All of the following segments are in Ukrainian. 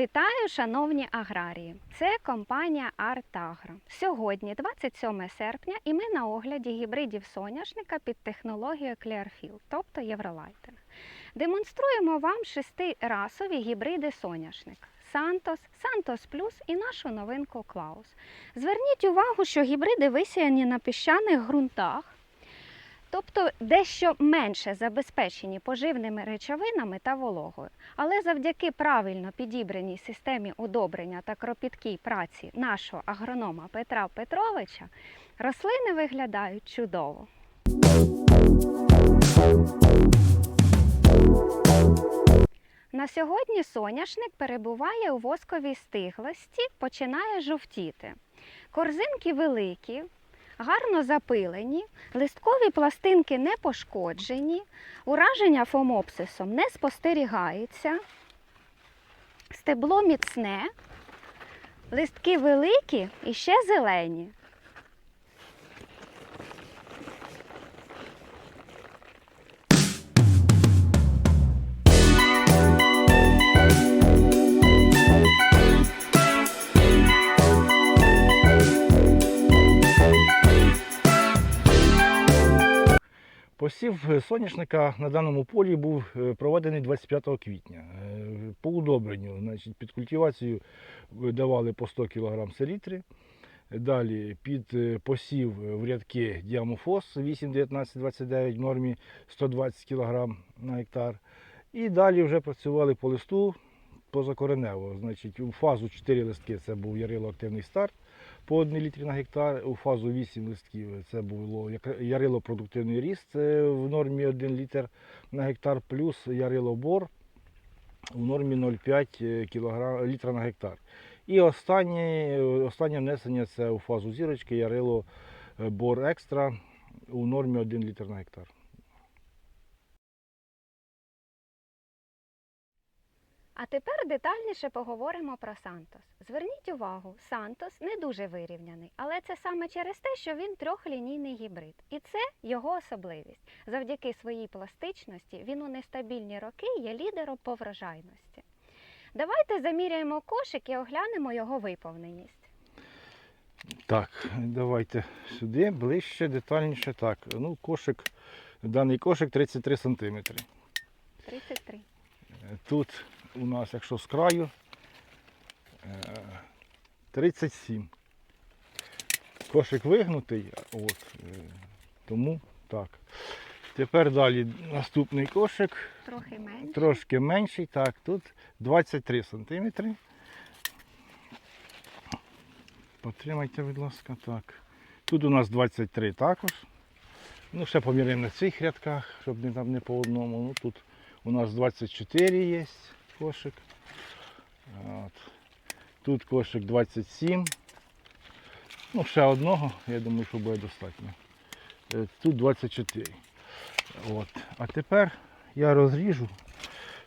Вітаю, шановні аграрії! Це компанія Артагро. Сьогодні 27 серпня, і ми на огляді гібридів соняшника під технологією Clearfield, тобто Євролайтинг. Демонструємо вам шестирасові гібриди соняшника. Сантос, Сантос Плюс і нашу новинку Клаус. Зверніть увагу, що гібриди висіяні на піщаних ґрунтах, тобто дещо менше забезпечені поживними речовинами та вологою. Але завдяки правильно підібраній системі удобрення та кропіткій праці нашого агронома Петра Петровича рослини виглядають чудово. На сьогодні соняшник перебуває у восковій стиглості, починає жовтіти. Корзинки великі, гарно запилені, листкові пластинки не пошкоджені, ураження фомопсисом не спостерігається, стебло міцне, листки великі і ще зелені. Посів е, соняшника на даному полі був е, проведений 25 квітня. Е, По удобренню, значить, під культивацію давали по 100 кг селітри. Далі під посів в рядки діамофос 8, 19, 29 в нормі 120 кг на гектар. І далі вже працювали по листу позакоренево. Значить, у фазу 4 листки це був ярило активний старт по 1 літрі на гектар. У фазу 8 листків це було ярило продуктивний ріст це в нормі 1 літр на гектар, плюс ярило бор в нормі 0,5 кг, літра на гектар. І останнє, останнє внесення це у фазу зірочки ярило е, бор екстра у нормі 1 літр на гектар. А тепер детальніше поговоримо про Сантос. Зверніть увагу, Сантос не дуже вирівняний, але це саме через те, що він трьохлінійний гібрид. І це його особливість. Завдяки своїй пластичності він у нестабільні роки є лідером по врожайності. Давайте заміряємо кошик і оглянемо його виповненість. Так, давайте сюди, ближче, детальніше. Так, ну кошик, даний кошик 33 см. 33. Тут у нас, якщо з краю, е, 37. Кошик вигнутий, от, е, тому так. Тепер далі наступний кошик, Трохи менше. трошки менший, так, тут 23 см. Потримайте, будь ласка, так. Тут у нас 23 також. Ну, ще поміряємо на цих рядках, щоб не там не по одному. Ну, тут у нас 24 є кошик. От. Тут кошик 27. Ну, ще одного, я думаю, що буде достатньо. Е, Тут 24. От. А тепер я розріжу,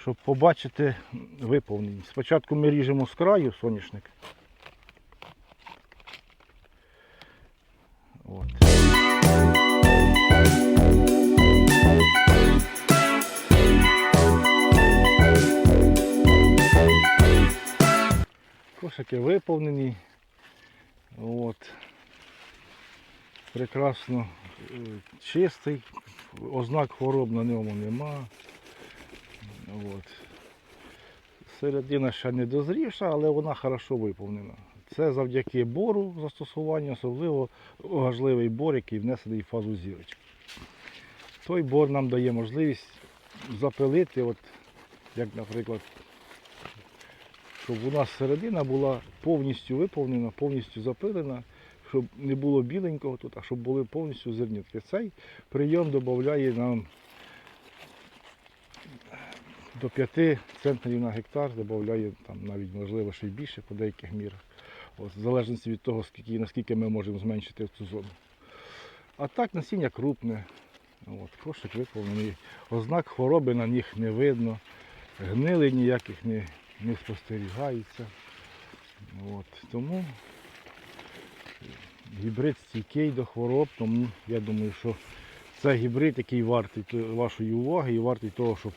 щоб побачити виповненість. Спочатку ми ріжемо з краю соняшник. Кошики виповнені. От. Прекрасно е, чистий, ознак хвороб на ньому нема. От. Середина ще не дозрівша, але вона хорошо виповнена. Це завдяки бору застосування, особливо важливий бор, який внесений в фазу зірочки. Той бор нам дає можливість запилити, от, як, наприклад, щоб у нас середина була повністю виповнена, повністю запилена, щоб не було біленького тут, а щоб були повністю зернятки. Цей прийом додає нам до 5 центнерів на гектар, додає там навіть можливо ще й більше по деяких мірах. От, в залежності від того, скільки, наскільки ми можемо зменшити цю зону. А так насіння крупне. От, кошик виповнений. Ознак хвороби на них не видно, гнили ніяких не, не спостерігається. От, тому гібрид стійкий до хвороб, тому я думаю, що це гібрид, який вартий вашої уваги і вартий того, щоб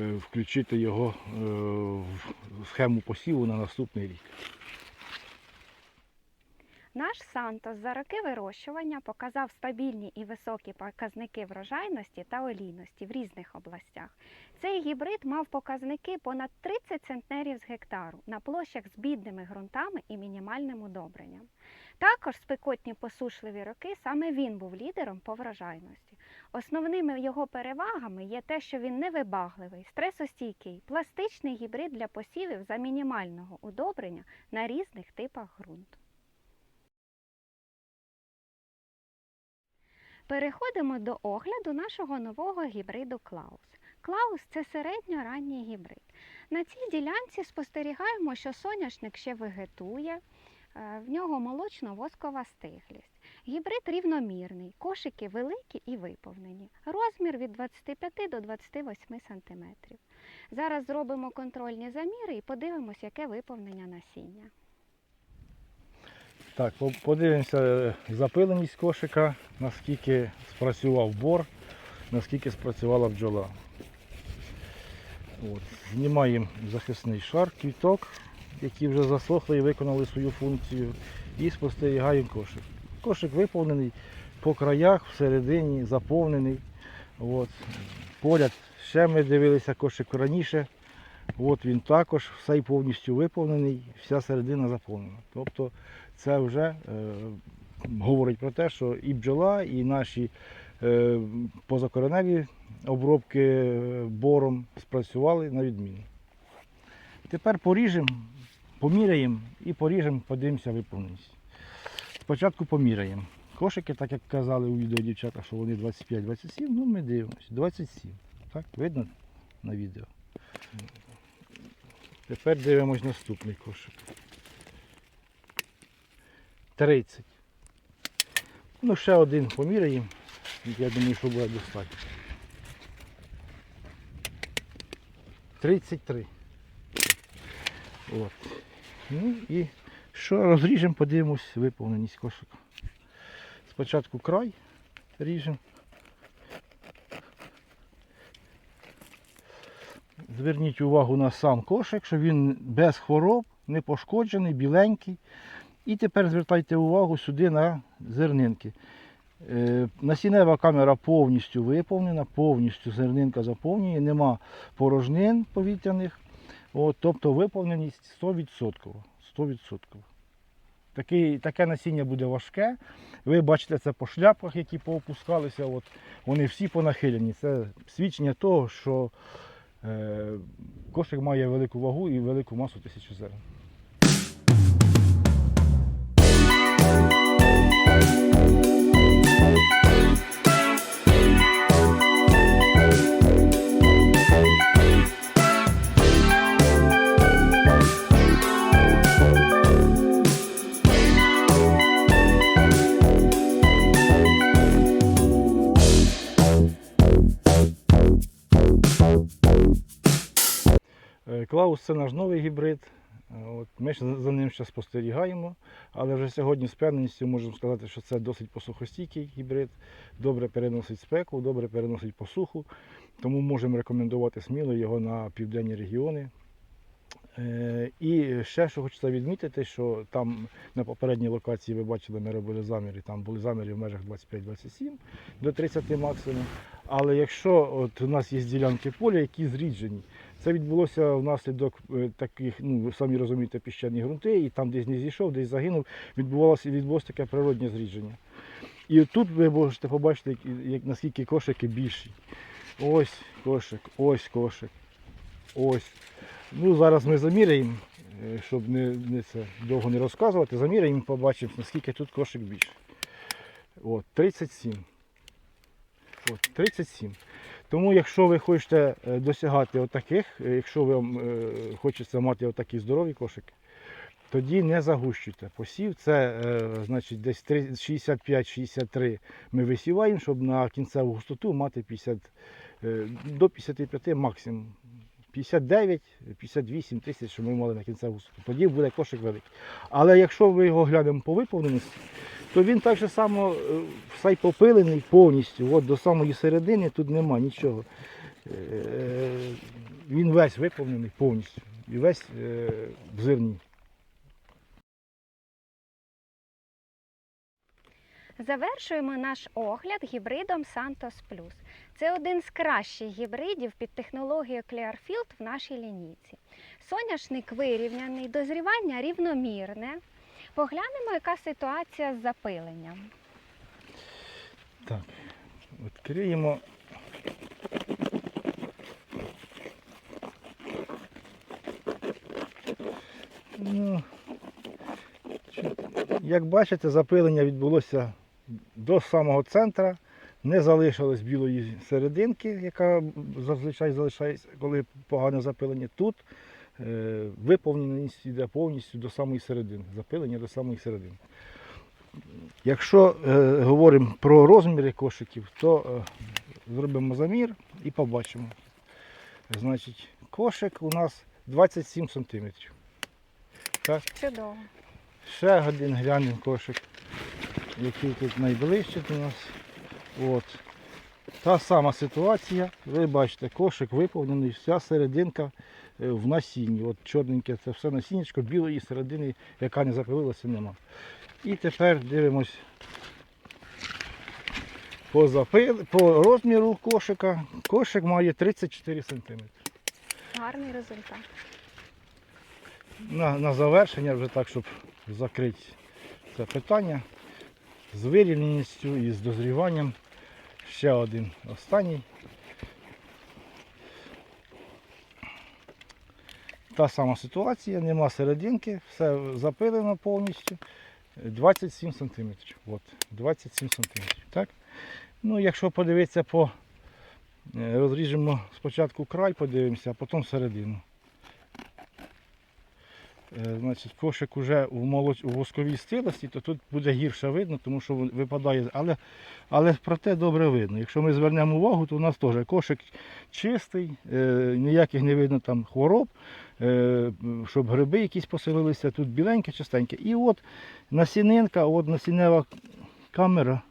е, включити його е, в схему посіву на наступний рік. Наш Сантос за роки вирощування показав стабільні і високі показники врожайності та олійності в різних областях. Цей гібрид мав показники понад 30 центнерів з гектару на площах з бідними ґрунтами і мінімальним удобренням. Також спекотні посушливі роки саме він був лідером по врожайності. Основними його перевагами є те, що він невибагливий, стресостійкий, пластичний гібрид для посівів за мінімального удобрення на різних типах ґрунту. Переходимо до огляду нашого нового гібриду Клаус. Клаус це середньоранній гібрид. На цій ділянці спостерігаємо, що соняшник ще вегетує, е, в нього молочно-воскова стиглість. Гібрид рівномірний, кошики великі і виповнені. Розмір від 25 до 28 см. Зараз зробимо контрольні заміри і подивимось, яке виповнення насіння. Так, подивимося е, запиленість кошика, наскільки спрацював бор, наскільки спрацювала бджола. От. Знімаємо захисний шар, квіток, які вже засохли і виконали свою функцію, і спостерігаємо кошик. Кошик виповнений по краях, всередині, заповнений. От. Поряд ще ми дивилися кошик раніше. От він також все повністю виповнений, вся середина заповнена. Тобто це вже е, говорить про те, що і бджола, і наші е, позакореневі обробки е, бором спрацювали на відміну. Тепер поріжемо, поміряємо і поріжемо, подивимося виповненість. Спочатку поміряємо. Кошики, так як казали у відео дівчата, що вони 25-27, ну ми дивимося. 27. Так, видно на відео. Тепер дивимось наступний кошик. 30. Ну, ще один поміряємо. Я думаю, що буде достатньо. 33. От. Ну і що розріжемо, подивимось виповненість кошика. Спочатку край ріжемо. Зверніть увагу на сам кошик, що він без хвороб, не пошкоджений, біленький. І тепер звертайте увагу сюди на зернинки. Е, Насінева камера повністю виповнена, повністю зернинка заповнює, нема порожнин повітряних. От, тобто виповненість 100%. 100%. Такий, таке насіння буде важке. Ви бачите це по шляпках, які поопускалися. От, вони всі понахилені. Це свідчення того, що е, кошик має велику вагу і велику масу тисячу зерен. Клаус це наш новий гібрид. От, ми за ним ще спостерігаємо, але вже сьогодні з певністю можемо сказати, що це досить посухостійкий гібрид, добре переносить спеку, добре переносить посуху, тому можемо рекомендувати сміло його на південні регіони. Е, І ще що хочеться відмітити, що там на попередній локації ви бачили, ми робили заміри, там були заміри в межах 25-27 до 30 максимум. Але якщо от у нас є ділянки поля, які зріджені, це відбулося внаслідок е, таких, ну ви самі розумієте, піщані ґрунти, і там десь не зійшов, десь загинув, відбувалося відбулося таке природнє зрідження. І тут ви можете побачити, як, як, наскільки кошики більші. Ось кошик, ось кошик, ось. Ну, зараз ми заміряємо, е, щоб не, не це, довго не розказувати, заміряємо і побачимо, наскільки тут кошик більше. От, 37. От, 37. Тому якщо ви хочете е, досягати отаких, е, якщо вам е, хочеться мати отакі здорові кошики, тоді не загущуйте. Посів це значить десь 65-63 ми висіваємо, щоб на кінцеву густоту мати 50, е, до 55 максимум. 59, 58 тисяч, що ми мали на кінцеву густоту. Тоді буде кошик великий. Але якщо ви його глянемо по виповненості, то він так же само е, все попилений повністю. От до самої середини тут нема нічого. Е, він весь виповнений повністю. І весь е, в зерні. Завершуємо наш огляд гібридом Santos Plus. Це один з кращих гібридів під технологією Clearfield в нашій лінійці. Соняшник вирівняний, дозрівання рівномірне. Поглянемо, яка ситуація з запиленням. Так, відкриємо. Ну, як бачите, запилення відбулося до самого центра. Не залишилось білої серединки, яка зазвичай залишається, коли погане запилення. Тут виповненість йде повністю до самої середини. Запилення до самої середини. Якщо е, говоримо про розміри кошиків, то е, зробимо замір і побачимо. Значить, кошик у нас 27 см. Так, Чудово. ще один глянемо кошик, який тут найближче до нас. От. Та сама ситуація. Ви бачите, кошик виповнений, вся серединка е, в насінні. От чорненьке це все насіннячко, білої середини, яка не запилилася, нема. І тепер дивимось по, запил... по розміру кошика. Кошик має 34 см. Гарний результат. На, на завершення вже так, щоб закрити це питання з вирівненістю і з дозріванням. Ще один останній. Та сама ситуація, нема серединки, все запилено повністю. 27 см. От, 27 см. Так? Ну, якщо подивитися по е, розріжемо спочатку край, подивимося, а потім середину. Е, Значить, кошик уже у, молоч... у восковій стилості, то тут буде гірше видно, тому що випадає. Але, але проте добре видно. Якщо ми звернемо увагу, то у нас теж кошик чистий, е, ніяких не видно там хвороб, е, щоб гриби якісь поселилися, тут біленьке, чистеньке. І от насінинка, от насіннева камера,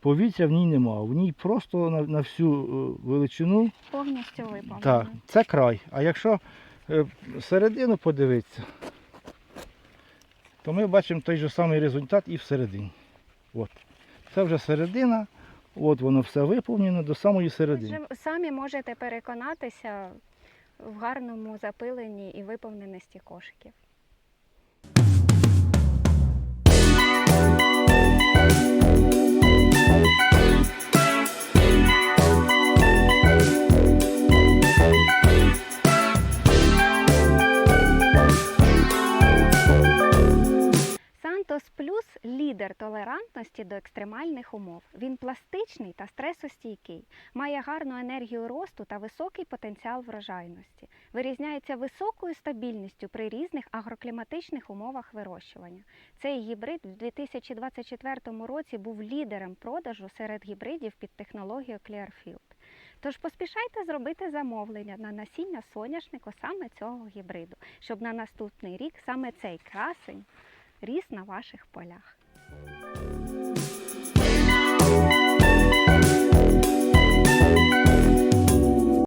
повітря в ній нема. В ній просто на, на всю е, величину Повністю виповнений. так, це край. А якщо середину подивитися, то ми бачимо той же самий результат і всередині. От. Це вже середина, от воно все виповнено до самої середини. Ви самі можете переконатися в гарному запиленні і виповненості кошиків. Толерантності до екстремальних умов. Він пластичний та стресостійкий, має гарну енергію росту та високий потенціал врожайності. Вирізняється високою стабільністю при різних агрокліматичних умовах вирощування. Цей гібрид в 2024 році був лідером продажу серед гібридів під технологією Clearfield. Тож поспішайте зробити замовлення на насіння соняшнику саме цього гібриду, щоб на наступний рік саме цей красень ріс на ваших полях. Thank you.